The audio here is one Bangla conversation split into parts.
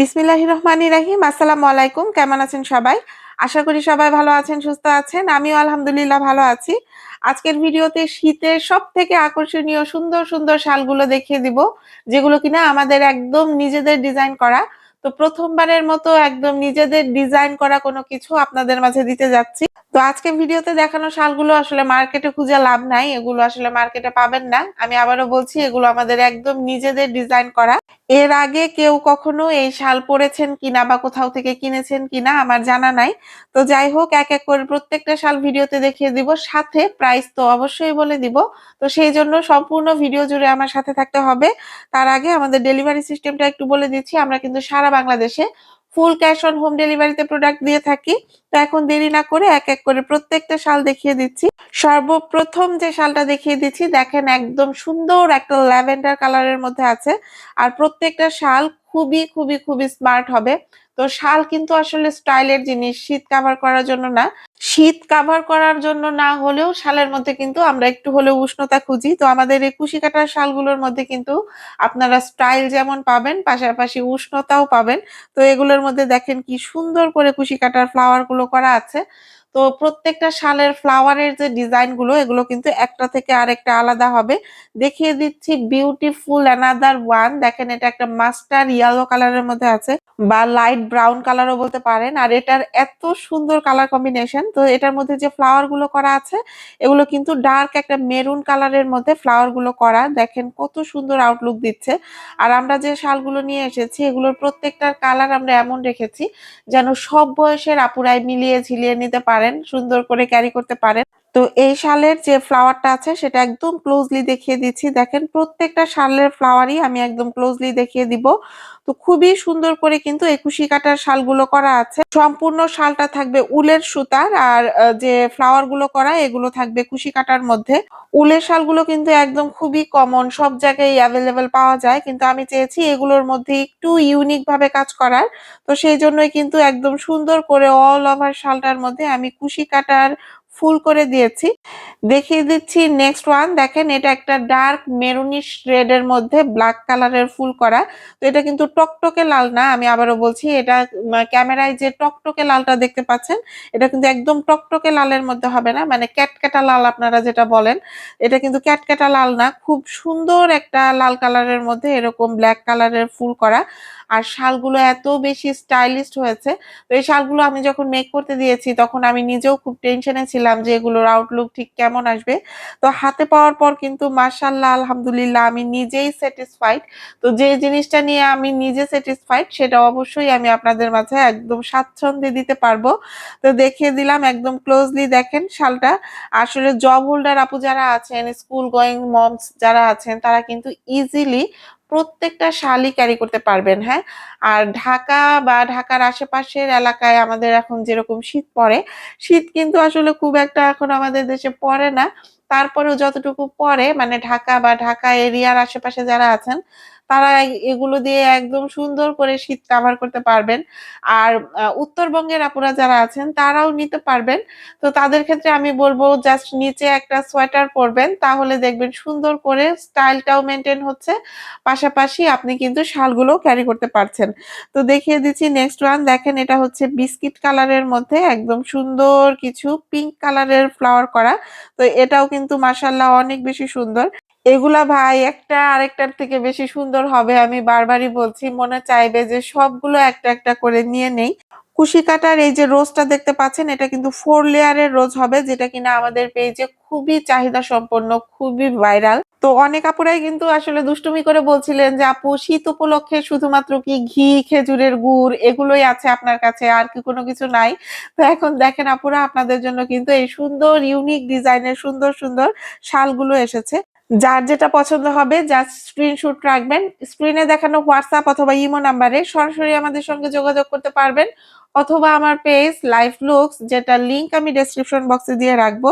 বিসমিল্লাহ রহমানি রাহিম আসসালামু আলাইকুম, কেমন আছেন সবাই? আশা করি সবাই ভালো আছেন, সুস্থ আছেন। আমিও আলহামদুলিল্লাহ ভালো আছি। আজকের ভিডিওতে শীতের সব থেকে আকর্ষণীয় সুন্দর সুন্দর শালগুলো দেখিয়ে দিব, যেগুলো কিনা আমাদের একদম নিজেদের ডিজাইন করা। তো প্রথমবারের মতো একদম নিজেদের ডিজাইন করা কোনো কিছু আপনাদের মাঝে দিতে যাচ্ছি। তো আজকে ভিডিওতে দেখানো শালগুলো আসলে মার্কেটে খুঁজে লাভ নাই, এগুলো আসলে মার্কেটে পাবেন না। আমি আবারও বলছি, এগুলো আমাদের একদম নিজেদের ডিজাইন করা। এর আগে কেউ কখনো এই শাল পরেছেন কিনা বা কোথাও থেকে কিনেছেন কিনা আমার জানা নাই। তো যাই হোক, এক এক করে প্রত্যেকটা শাল ভিডিওতে দেখিয়ে দিব। সাথে প্রাইস তো অবশ্যই বলে দিব। তো সেই জন্য সম্পূর্ণ ভিডিও জুড়ে আমার সাথে থাকতে হবে। তার আগে আমাদের ডেলিভারি সিস্টেমটা একটু বলে দিচ্ছি, আমরা কিন্তু সারা বাংলাদেশে ফুল ক্যাশ অন হোম ডেলিভারিতে প্রোডাক্ট দিয়ে থাকি। তো এখন দেরি না করে এক এক করে প্রত্যেকটা শাল দেখিয়ে দিচ্ছি। সর্বপ্রথম যে শালটা দেখিয়ে দিচ্ছি, দেখেন একদম সুন্দর একটা ল্যাভেন্ডার কালারের মধ্যে আছে। আর প্রত্যেকটা শাল খুবই খুবই খুবই স্মার্ট হবে। তো শাল কিন্তু আসলে স্টাইলের জিনিস। শীত কাভার করার জন্য না। শীত কাভার করার জন্য না হলেও শালের মধ্যে কিন্তু আমরা একটু হলেও উষ্ণতা খুঁজি। তো আমাদের এই কুশি কাটার শালগুলোর মধ্যে কিন্তু আপনারা স্টাইল যেমন পাবেন, পাশাপাশি উষ্ণতাও পাবেন। তো এগুলোর মধ্যে দেখেন কি সুন্দর করে কুশি কাটার ফ্লাওয়ারগুলো করা আছে। তো প্রত্যেকটা শালের ফ্লাওয়ারের যে ডিজাইনগুলো, এগুলো কিন্তু একটা থেকে আরেকটা আলাদা হবে। দেখিয়ে দিচ্ছি বিউটিফুল অ্যানাদার ওয়ান দেখেন এটা একটা মাস্টার ইয়েলো কালারের মধ্যে আছে বা লাইট ব্রাউন কালারও বলতে পারেন। আর এটার এত সুন্দর কালার কম্বিনেশন তো এটার মধ্যে যে ফ্লাওয়ারগুলো করা আছে, এগুলো কিন্তু ডার্ক একটা মেরুন কালারের মধ্যে ফ্লাওয়ারগুলো করা। দেখেন কত সুন্দর আউটলুক দিচ্ছে। আর আমরা যে শালগুলো নিয়ে এসেছি, এগুলোর প্রত্যেকটার কালার আমরা এমন রেখেছি যেন সব বয়সের আপুরাই মিলিয়ে ঝিলিয়ে নিতে পারেন সুন্দর করে ক্যারি করতে পারেন। তো এই শালের যে ফ্লাওয়ারটা আছে, সেটা একদম ক্লোজলি দেখিয়ে দিচ্ছি। দেখেন, প্রত্যেকটা শালের ফ্লাওয়ারই আমি একদম ক্লোজলি দেখিয়ে দিব। তো খুবই সুন্দর করে কিন্তু একুশি কাটার শালগুলো করা আছে। সম্পূর্ণ শালটা থাকবে উলের সুতার আর যে ফ্লাওয়ারগুলো করা, এগুলো থাকবে কুশি কাটার মধ্যে। উলের শালগুলো কিন্তু একদম খুবই কমন সব জায়গায় অ্যাভেলেবেল পাওয়া যায়। কিন্তু আমি চেয়েছি এগুলোর মধ্যে একটু ইউনিক ভাবে কাজ করার। তো সেই জন্যই কিন্তু একদম সুন্দর করে অল ওভার শালটার মধ্যে আমি কুশি কাটার ফুল করে দিয়েছি। দেখিয়ে দিচ্ছি নেক্সট ওয়ান দেখেন এটা একটা ডার্ক মেরুনিশ রেড এর মধ্যে ব্ল্যাক কালারের ফুল করা। তো এটা কিন্তু টকটকে লাল না, আমি আবারও বলছি, এটা ক্যামেরায় যে টকটকে লালটা দেখতে পাচ্ছেন, এটা কিন্তু একদম টকটকে লালের মধ্যে হবে না মানে ক্যাটক্যাটা লাল আপনারা যেটা বলেন, এটা কিন্তু ক্যাটক্যাটা লাল না, খুব সুন্দর একটা লাল কালারের মধ্যে এরকম ব্ল্যাক কালারের ফুল করা। আর শালগুলো এত বেশি স্টাইলিস্ট হয়েছে। তো এই শালগুলো আমি যখন মেক করতে দিয়েছি, তখন আমি নিজেও খুব টেনশনে ছিলাম যে এগুলোর আউটলুক ঠিক কেমন আসবে। তো হাতে পাওয়ার পর কিন্তু মার্শাল্লাহ আলহামদুলিল্লাহ, আমি নিজেই স্যাটিসফাইড তো যে জিনিসটা নিয়ে আমি নিজে স্যাটিসফাইড সেটা অবশ্যই আমি আপনাদের মাঝে একদম স্বাচ্ছন্দ্যে দিতে পারব। তো দেখিয়ে দিলাম একদম ক্লোজলি দেখেন শালটা। আসলে জব হোল্ডার আপু যারা আছেন স্কুল গোয়িং মমস যারা আছেন, তারা কিন্তু ইজিলি প্রত্যেকটা শালই ক্যারি করতে পারবেন হ্যাঁ? আর ঢাকা বা ঢাকার আশেপাশের এলাকায় আমাদের এখন যেরকম শীত পড়ে, শীত কিন্তু আসলে খুব একটা এখন আমাদের দেশে পড়ে না। তারপরেও যতটুকু পরে মানে ঢাকা বা ঢাকা এরিয়ার আশেপাশে যারা আছেন তারা এগুলো দিয়ে একদম সুন্দর করে শীত কাভার করতে পারবেন। আর উত্তরবঙ্গের আপুরা যারা আছেন, তারাও নিতে পারবেন। তো তাদের ক্ষেত্রে আমি বলব জাস্ট নিচে একটা সোয়েটার পরবেন, তাহলে দেখবেন সুন্দর করে স্টাইলটাও মেনটেন হচ্ছে। পাশাপাশি আপনি কিন্তু শালগুলো ক্যারি করতে পারছেন। তো দেখিয়ে দিচ্ছি নেক্সট ওয়ান দেখেন এটা হচ্ছে বিস্কিট কালারের মধ্যে একদম সুন্দর কিছু পিঙ্ক কালারের ফ্লাওয়ার করা। তো এটাও কিন্তু মাসাল্লাহ অনেক বেশি সুন্দর। এগুলা ভাই একটা আরেকটার থেকে বেশি সুন্দর হবে, আমি বারবারই বলছি। মনে চাইবে যে সবগুলো একটা একটা করে নিয়ে নেই। কুশি কাটার এই যে রোজটা দেখতে পাচ্ছেন, এটা কিন্তু ফোর লেয়ারের রোজ হবে, যেটা কিনা আমাদের পেজে খুবই চাহিদা সম্পন্ন, খুবই ভাইরাল তো অনেক আপুরাই কিন্তু আসলে দুষ্টুমি করে বলছিলেন যে, আপু, শীত উপলক্ষে শুধুমাত্র কি ঘি, খেজুরের গুড়, এগুলোই আছে আপনার কাছে, আর কি কোনো কিছু নাই? তো এখন দেখেন আপুরা, আপনাদের জন্য কিন্তু এই সুন্দর ইউনিক ডিজাইনের সুন্দর সুন্দর শালগুলো এসেছে। যার যেটা পছন্দ হবে জাস্ট স্ক্রিনশট রাখবেন। স্ক্রিনে দেখানো হোয়াটসঅ্যাপ অথবা ইমো নাম্বারে সরাসরি আমাদের সঙ্গে যোগাযোগ করতে পারবেন। অথবা আমার পেজ লাইফ লুকস যেটা লিংক আমি ডেসক্রিপশন বক্সে দিয়ে রাখব।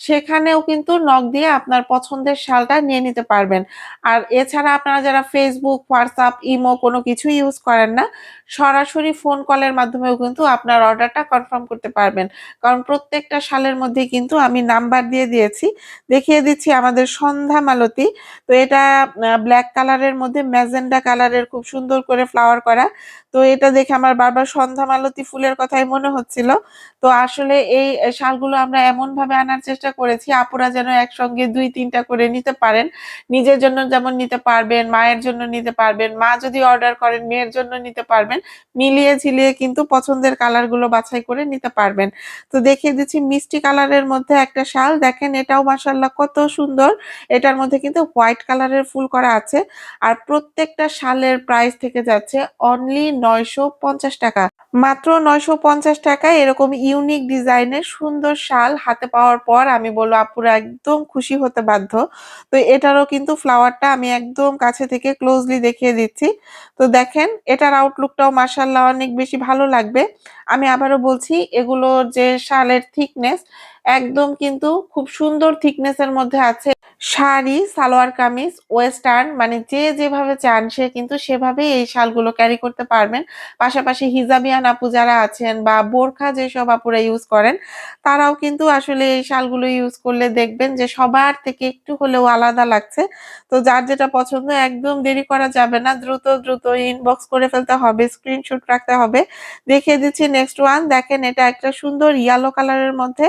সেখানেও কিন্তু নক দিয়ে আপনার পছন্দের শালটা নিয়ে নিতে পারবেন। আর এছাড়া আপনারা যারা ফেসবুক হোয়াটসঅ্যাপ ইমো কোনো কিছু ইউজ করেন না, সরাসরি ফোন কলের মাধ্যমেও কিন্তু আপনার অর্ডারটা কনফার্ম করতে পারবেন। কারণ প্রত্যেকটা শালের মধ্যে কিন্তু আমি নাম্বার দিয়ে দিয়েছি, দেখিয়ে দিচ্ছি আমাদের সন্ধ্যা মালতি। তো এটা ব্ল্যাক কালারের মধ্যে ম্যাজেন্ডা কালারের খুব সুন্দর করে ফ্লাওয়ার করা। তো এটা দেখে আমার বারবার সন্ধ্যা মালতি ফুলের কথাই মনে হচ্ছিল। তো আসলে এই শালগুলো আমরা এমনভাবে আনার চেষ্টা করেছি, আপুরা যেন একসঙ্গে দুই, তিনটা করে নিতে পারেন। নিজের জন্য যেমন নিতে পারবেন, মায়ের জন্য নিতে পারবেন, মা যদি অর্ডার করেন, মেয়ের জন্য নিতে পারবেন, মিলিয়ে ঝিলিয়ে কিন্তু পছন্দের কালারগুলো বাছাই করে নিতে পারবেন। তো দেখিয়ে দিচ্ছি মিষ্টি কালারের মধ্যে একটা শাল, দেখেন এটাও মাসাল্লাহ কত সুন্দর। এটার মধ্যে কিন্তু হোয়াইট কালারের ফুল করা আছে। আর প্রত্যেকটা শালের প্রাইস থেকে যাচ্ছে অনলি নয়শো পঞ্চাশ টাকা। মাত্র নয়শো টাকায় এরকম ইউনিক ডিজাইনের সুন্দর শাল হাতে পাওয়ার পর আমি বলব, আপুরা একদম খুশি হতে বাধ্য। তো এটারও কিন্তু ফ্লাওয়ারটা আমি একদম কাছে থেকে ক্লোজলি দেখিয়ে দিচ্ছি। তো দেখেন, এটার আউটলুকটাও মার্শাল্লাহ অনেক বেশি ভালো লাগবে। আমি আবারও বলছি, এগুলোর যে শালের থিকনেস একদম কিন্তু খুব সুন্দর থিকনেসের মধ্যে আছে। শাড়ি, সালোয়ার কামিজ ওয়েস্টার্ন মানে যে যেভাবে চান সে কিন্তু সেভাবেই এই শালগুলো ক্যারি করতে পারবেন। পাশাপাশি হিজাবিয়ান আপু যারা আছেন বা বোরখা যেসব আপুরা ইউজ করেন, তারাও কিন্তু আসলে এই শালগুলো ইউজ করলে দেখবেন যে সবার থেকে একটু হলেও আলাদা লাগছে। তো যার যেটা পছন্দ, একদম দেরি করা যাবে না। দ্রুত দ্রুত ইনবক্স করে ফেলতে হবে স্ক্রিনশট রাখতে হবে। দেখিয়ে দিচ্ছি নেক্সট ওয়ান দেখেন এটা একটা সুন্দর ইয়েলো কালারের মধ্যে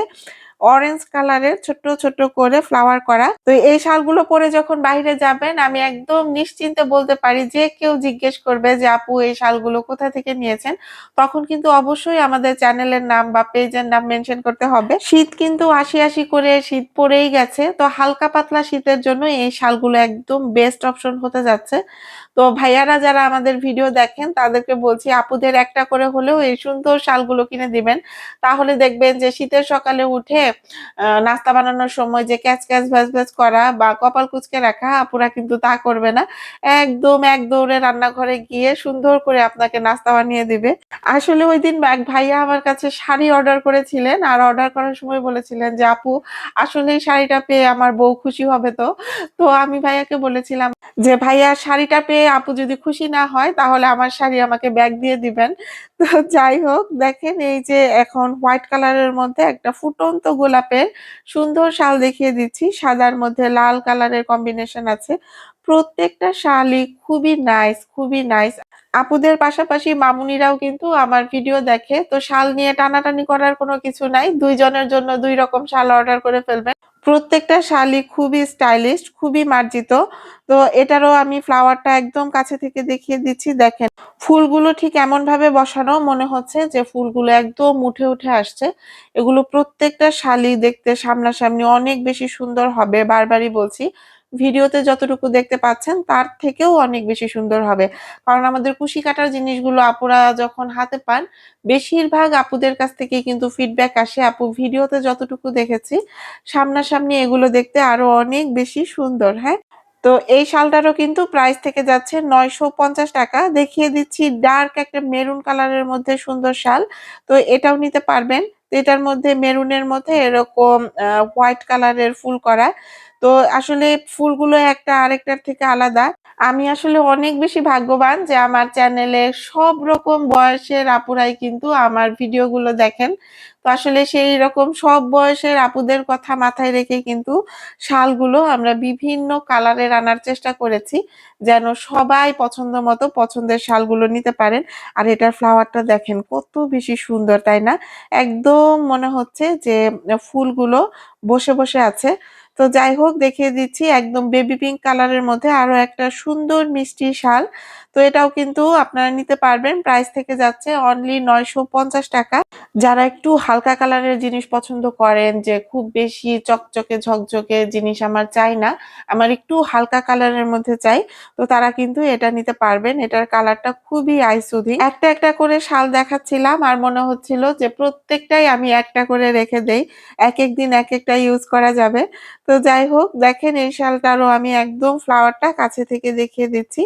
অরেঞ্জ কালারের ছোট্ট ছোট্ট করে ফ্লাওয়ার করা। তো এই শালগুলো পরে যখন বাইরে যাবেন, আমি একদম নিশ্চিন্তে বলতে পারি যে কেউ জিজ্ঞেস করবে যে, আপু, এই শালগুলো কোথা থেকে নিয়েছেন? তখন কিন্তু অবশ্যই আমাদের চ্যানেলের নাম বা পেজের নাম মেনশন করতে হবে। শীত কিন্তু আশি আশি করে শীত পড়েই গেছে, তো হালকা পাতলা শীতের জন্য এই শালগুলো একদম বেস্ট অপশন হতে যাচ্ছে। তো ভাইয়ারা যারা আমাদের ভিডিও দেখেন, তাদেরকে বলছি আপুদের একটা করে হলেও এই সুন্দর শালগুলো কিনে দিবেন। তাহলে দেখবেন যে শীতের সকালে উঠে নাস্তা বানানোর সময় যে ক্যাচ ক্যাচ ভ্যাজ ভ্যাজ করা বা কপাল কুচকে রাখা, আপুরা কিন্তু তা করবে না। একদম এক দৌড়ে রান্নাঘরে গিয়ে সুন্দর করে আপনাকে নাস্তা বানিয়ে দিবে। আসলে ওই দিন এক ভাইয়া আমার কাছে শাড়ি অর্ডার করেছিলেন আর অর্ডার করার সময় বলেছিলেন যে, আপু, আসলে শাড়িটা পেয়ে আমার বউ খুশি হবে তো। তো আমি ভাইয়াকে বলেছিলাম যে, ভাইয়া, শাড়িটা পেয়ে আপু যদি খুশি না হয়, তাহলে আমার শাড়ি আমাকে ব্যাগ দিয়ে দিবেন। তো যাই হোক, দেখেন এই যে এখন হোয়াইট কালারের মধ্যে একটা ফুটন্ত গোলাপের সুন্দর শাল দেখিয়ে দিচ্ছি। সাদার মধ্যে লাল কালারের কম্বিনেশন আছে। প্রত্যেকটা শালই খুবই নাইস খুবই নাইস আপুদের পাশাপাশি মামুনিরাও কিন্তু আমার ভিডিও দেখে। তো শাল নিয়ে টানাটানি করার কোনো কিছু নাই। দুইজনের জন্য দুই রকম শাল অর্ডার করে ফেলবেন। প্রত্যেকটা শালি খুবই স্টাইলিশ, খুবই মার্জিত। তো এটারও আমি ফ্লাওয়ারটা একদম কাছে থেকে দেখিয়ে দিচ্ছি। দেখেন, ফুলগুলো ঠিক এমন ভাবে বসানো মনে হচ্ছে যে ফুলগুলো একদম উঠে উঠে আসছে। এগুলো প্রত্যেকটা শালি দেখতে সামনাসামনি অনেক বেশি সুন্দর হবে, বারবারই বলছি। ভিডিওতে যতটুকু দেখতে পাচ্ছেন, তার থেকেও অনেক বেশি সুন্দর হবে। কারণ আমাদের কুশি কাটার জিনিসগুলো আপুরা যখন হাতে পান, বেশিরভাগ আপুদের কাছ থেকে কিন্তু ফিডব্যাক আসে। আপু, ভিডিওতে যতটুকু দেখেছি, সামনাসামনি এগুলো দেখতে আরও অনেক বেশি সুন্দর হ্যাঁ? তো এই শালটারও কিন্তু প্রাইস থেকে যাচ্ছে নয়শো পঞ্চাশ টাকা। দেখিয়ে দিচ্ছি ডার্ক একটা মেরুন কালারের মধ্যে সুন্দর শাল। তো এটাও নিতে পারবেন। এটার মধ্যে মেরুনের মধ্যে এরকম হোয়াইট কালারের ফুল করা। তো আসলে ফুলগুলো একটা আরেকটার থেকে আলাদা। আমি আসলে অনেক বেশি ভাগ্যবান যে আমার চ্যানেলে সব রকম বয়সের আপুরাই কিন্তু আমার ভিডিওগুলো দেখেন। তো আসলে সেই রকম সব বয়সের আপুদের কথা মাথায় রেখে কিন্তু শালগুলো আমরা বিভিন্ন কালারের আনার চেষ্টা করেছি, যেন সবাই পছন্দ মতো পছন্দের শালগুলো নিতে পারেন। আর এটার ফ্লাওয়ারটা দেখেন কত বেশি সুন্দর, তাই না? একদম মনে হচ্ছে যে ফুলগুলো বসে বসে আছে। তো যাই হোক, দেখিয়ে দিচ্ছি একদম বেবি পিঙ্ক কালারের মধ্যে আরও একটা সুন্দর মিষ্টি শাল। তো এটাও কিন্তু আপনারা নিতে পারবেন। প্রাইস থেকে যাচ্ছে অনলি নয়শো পঞ্চাশ টাকা। যারা একটু হালকা কালারের জিনিস পছন্দ করেন, যে খুব বেশি চকচকে, ঝকঝকে জিনিস আমার চাই না, আমার একটু হালকা কালারের মধ্যে চাই, তো তারা কিন্তু এটা নিতে পারবেন। এটার কালারটা খুবই আইসুদি। একটা একটা করে শাল দেখাচ্ছিলাম আর মনে হচ্ছিল যে প্রত্যেকটাই আমি একটা করে রেখে দেই। এক এক দিন এক একটা ইউজ করা যাবে। তো যাই হোক, দেখেন এই শালটারও আমি একদম ফ্লাওয়ারটা কাছে থেকে দেখিয়ে দিচ্ছি।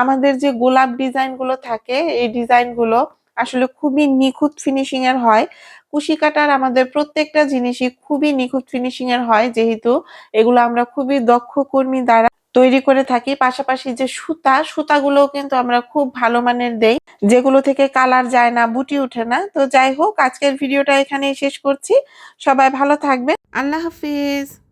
আমাদের যে গোলাপ ডিজাইনগুলো থাকে, এই ডিজাইনগুলো আসলে খুবই নিখুঁত ফিনিশিং এর হয়। কুশি কাটার আমাদের প্রত্যেকটা জিনিসই খুবই নিখুঁত ফিনিশিং এর হয়, যেহেতু এগুলো আমরা খুবই দক্ষ কর্মী দ্বারা তৈরি করে থাকি। পাশাপাশি যে সুতা সুতাগুলো কিন্তু আমরা খুব ভালো মানের দেই। যেগুলো থেকে কালার যায় না, বুটি উঠে না। তো যাই হোক, আজকের ভিডিওটা এখানেই শেষ করছি। সবাই ভালো থাকবেন। আল্লাহ হাফিজ।